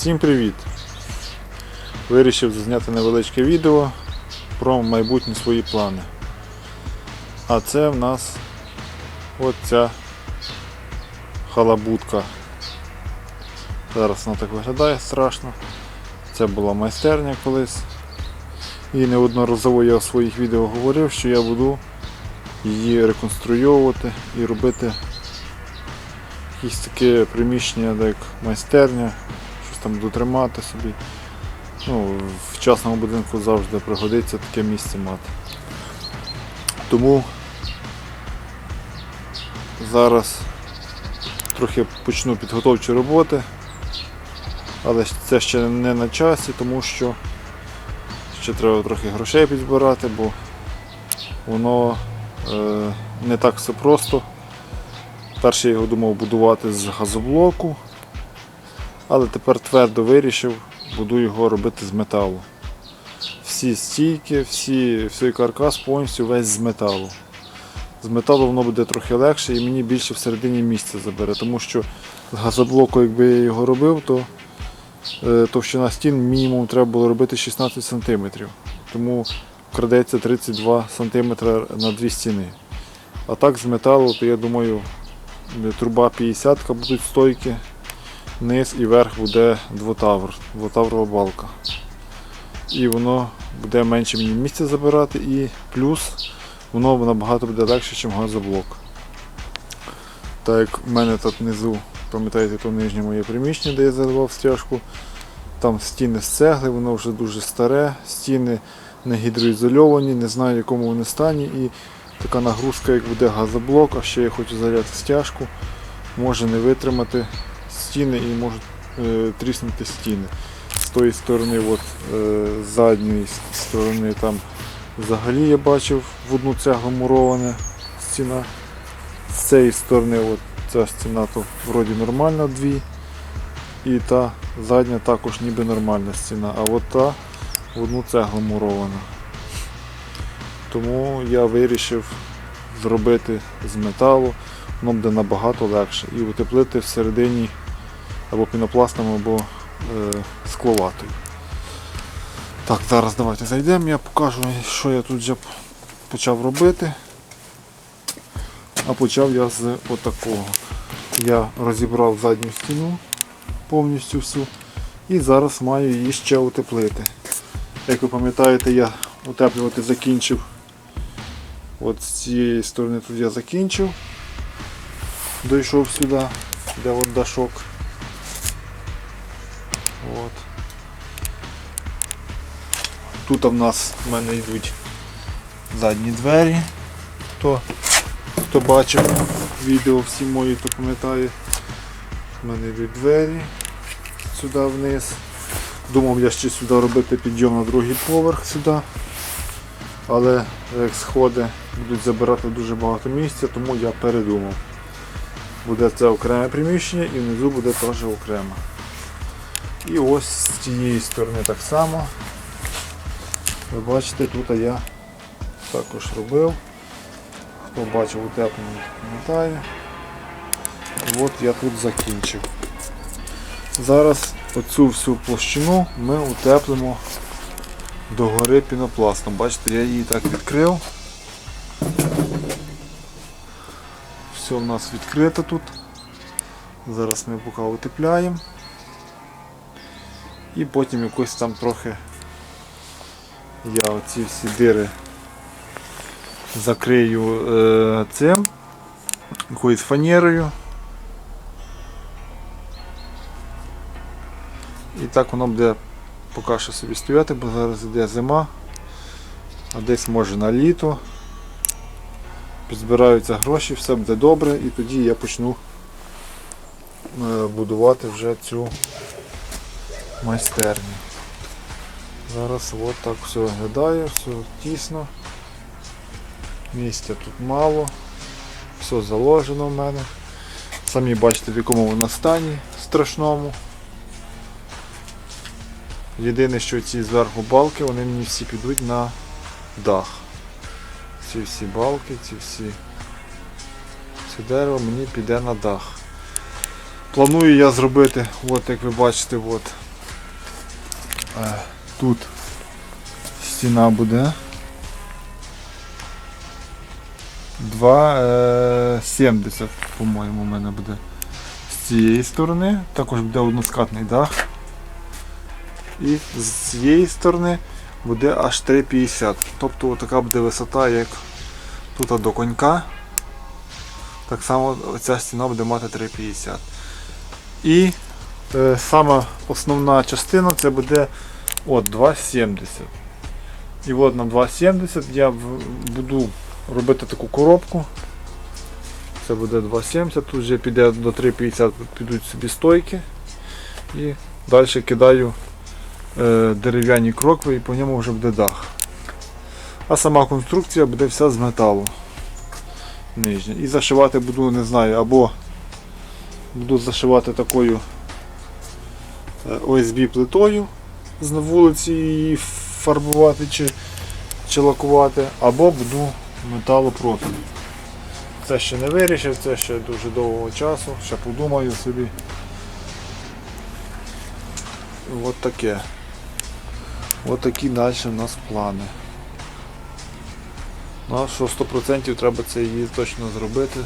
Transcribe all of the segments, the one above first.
Всім привіт! Вирішив зняти невеличке відео про майбутні свої плани. А це в нас от ця халабутка. Зараз вона так виглядає страшно. Це була майстерня колись. І неодноразово я у своїх відео говорив, що я буду її реконструювати і робити якесь таке приміщення, як майстерня, там буду тримати собі. Ну, в частному будинку завжди пригодиться таке місце мати. Тому зараз трохи почну підготовчі роботи, але це ще не на часі, тому що ще треба трохи грошей підзбирати, бо воно е, не так все просто. Перше я його думав будувати з газоблоку, але тепер твердо вирішив, буду його робити з металу. Всі стійки, всі, всій каркас повністю весь з металу. З металу воно буде трохи легше і мені більше всередині місця забере, тому що з газоблоку, якби я його робив, то е, товщина стін мінімум треба було робити 16 см. Тому крадеться 32 см на дві стіни. А так з металу, то я думаю, труба 50 будуть стойки, низ і верх буде двотавр, двотаврова балка. І воно буде менше мені місця забирати і плюс воно набагато буде легше, ніж газоблок. Так як в мене тут внизу, пам'ятаєте, то нижнє моє приміщення, де я заливав стяжку, там стіни з цегли, воно вже дуже старе, стіни не гідроізольовані, не знаю в якому вони стані. І така нагрузка, як буде газоблок, а ще я хочу заляти стяжку, може не витримати стіни і можуть е, тріснути стіни. З тої сторони, от, е, з задньої сторони, там взагалі я бачив в одну цеглу мурована стіна. З цієї сторони от, ця стіна то вроді нормальна дві. І та задня також ніби нормальна стіна, а от та в одну цеглу мурована. Тому я вирішив зробити з металу, воно буде набагато легше. І утеплити всередині або пінопластом, або е, скловатою. Так, зараз давайте зайдемо, я покажу, що я тут вже почав робити. А почав я з отакого. Я розібрав задню стіну повністю всю і зараз маю її ще утеплити. Як ви пам'ятаєте, я утеплювати закінчив. От з цієї сторони тут я закінчив. Дійшов сюди, де от дашок. Тут в нас в мене йдуть задні двері. Хто, хто бачив відео всі мої, то пам'ятає. У мене йдуть двері сюди вниз. Думав я ще сюди робити підйом на другий поверх сюди. Але як сходи будуть забирати дуже багато місця, тому я передумав. Буде це окреме приміщення і внизу буде теж окремо. І ось з цієї сторони так само. Ви бачите, тут я також робив. Хто бачив утеплення, пам'ятає. І от я тут закінчив. Зараз оцю всю площину ми утеплимо догори пінопластом. Бачите, я її так відкрив. Все в нас відкрито тут. Зараз ми поки утепляємо. І потім якось там трохи я оці всі дири закрию е, цим, якоюсь фанерою. І так воно буде поки що собі стояти, бо зараз йде зима, а десь може на літо. Підзбираються гроші, все буде добре і тоді я почну е, будувати вже цю майстерню. Зараз от так все виглядає, все тісно. Місця тут мало, все заложено в мене. Самі бачите в якому воно стані страшному. Єдине, що ці зверху балки, вони мені всі підуть на дах. Ці всі балки, ці всі це дерево мені піде на дах. Планую я зробити, от як ви бачите, от Е, Тут стіна буде. 2,70, по-моєму, у мене буде з цієї сторони. Також буде односкатний дах. І з цієї сторони буде аж 3,50. Тобто така буде висота, як тут до конька. Так само ця стіна буде мати 3,50. І е, сама основна частина це буде от 2,70. І от на 2,70 я буду робити таку коробку. Це буде 2,70, тут вже піде до 3,50 підуть собі стойки. І далі кидаю е, дерев'яні крокви і по ньому вже буде дах. А сама конструкція буде вся з металу. Нижня. І зашивати буду, не знаю, або буду зашивати такою е, ОСБ плитою на вулиці і фарбувати чи, чи лакувати, або буду металопрофіль. Це ще не вирішив, це ще дуже довгого часу, ще подумаю собі. От таке. От такі далі в нас плани. Ну, що 100% треба це її точно зробити.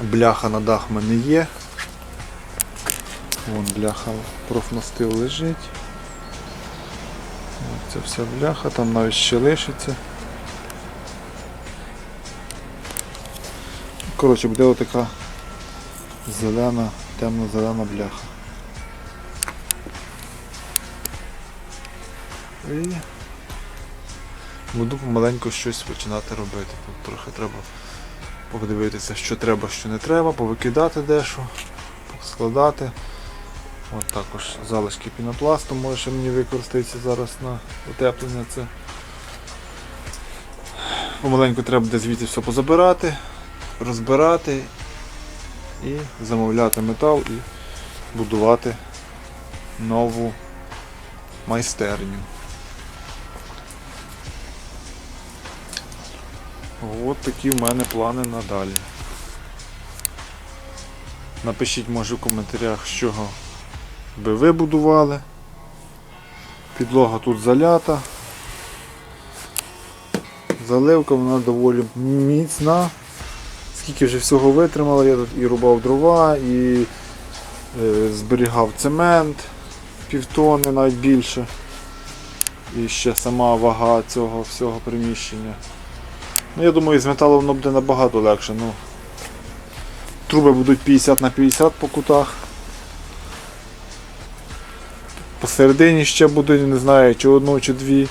Бляха на дах в мене є. Вон бляха профнастил лежить. Це вся бляха, там навіть ще лишиться. Коротше, буде отака зелена, темно-зелена бляха. І буду помаленьку щось починати робити. Тут трохи треба подивитися, що треба, що не треба, повикидати дещо, складати. От також залишки пінопласту може мені використається зараз на утеплення це. Помаленьку треба буде звідси все позабирати, розбирати і замовляти метал і будувати нову майстерню. От такі в мене плани надалі. Напишіть може в коментарях, з чого би ви будували. Підлога тут залята. Заливка вона доволі міцна. Скільки вже всього витримала, я тут і рубав дрова, і е, зберігав цемент півтони, навіть більше. І ще сама вага цього всього приміщення. Ну, я думаю, з металу воно буде набагато легше. Ну, труби будуть 50 на 50 по кутах. Посередині ще буде, не знаю, чи одну, чи дві.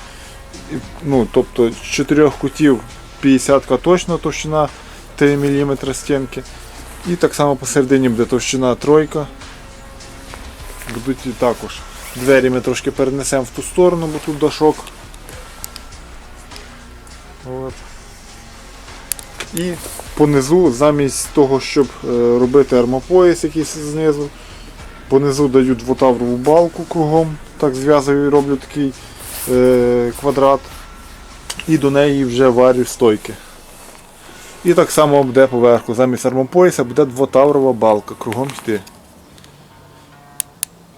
Ну, тобто з чотирьох кутів 50 точно товщина 3 мм стінки. І так само посередині буде товщина тройка. Будуть і також. Двері ми трошки перенесемо в ту сторону, бо тут дошок. От. І понизу, замість того, щоб е, робити армопояс якийсь знизу, понизу даю двотаврову балку кругом, так зв'язую і роблю такий е, квадрат. І до неї вже варю стойки. І так само буде поверху. Замість армопояса буде двотаврова балка кругом йти.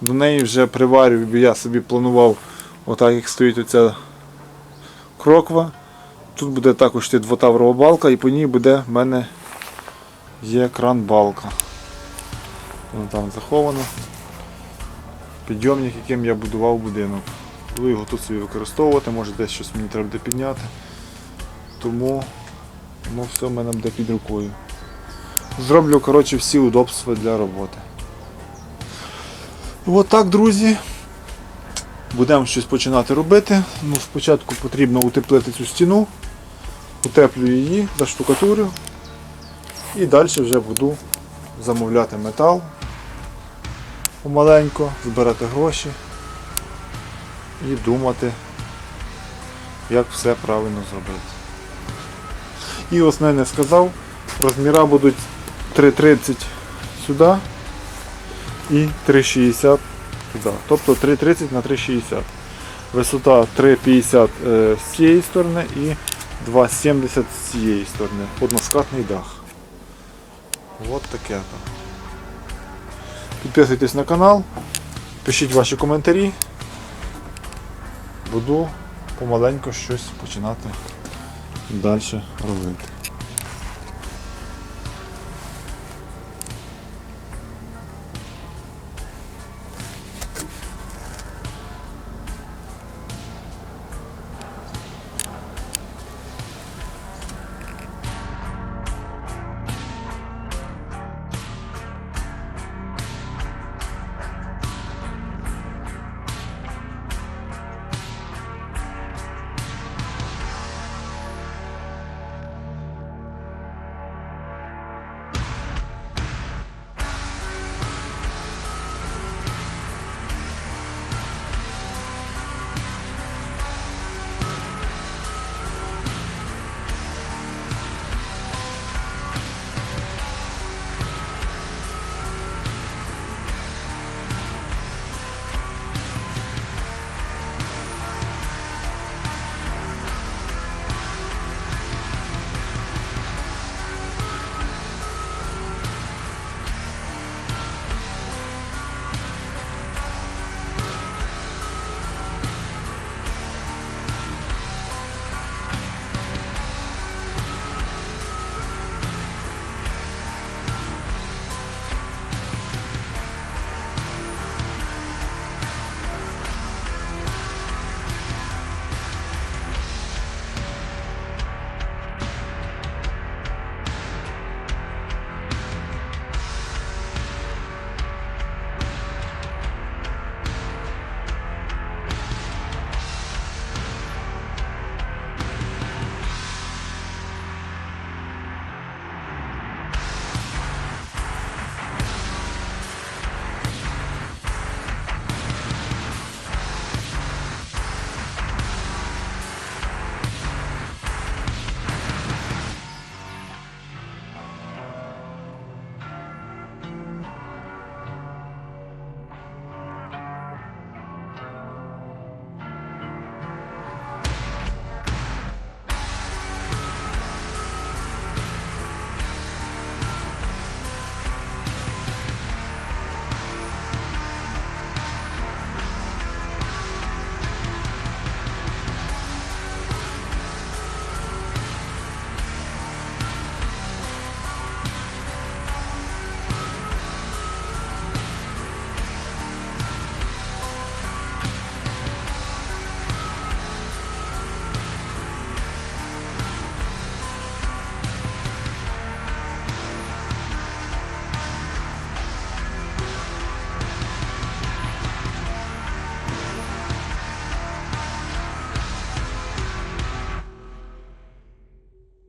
До неї вже приварюю, я собі планував, отак як стоїть оця кроква. Тут буде також йти двотаврова балка і по ній буде в мене є кран-балка. Воно там заховано. Підйомник, яким я будував будинок. Буду його тут собі використовувати, може десь щось мені треба буде підняти. Тому ну, все в мене буде під рукою. Зроблю коротше, всі удобства для роботи. От так, друзі. Будемо щось починати робити. Ну, Спочатку потрібно утеплити цю стіну, утеплю її, заштукатурю і далі вже буду замовляти метал помаленько, збирати гроші і думати, як все правильно зробити. І основне не сказав, розміра будуть 3,30 сюди і 3,60 туди. Тобто 3,30 на 3,60. Висота 3,50 е, з цієї сторони і 2,70 з цієї сторони. Односкатний дах. От таке то. Підписуйтесь на канал, пишіть ваші коментарі. Буду помаленьку щось починати далі робити.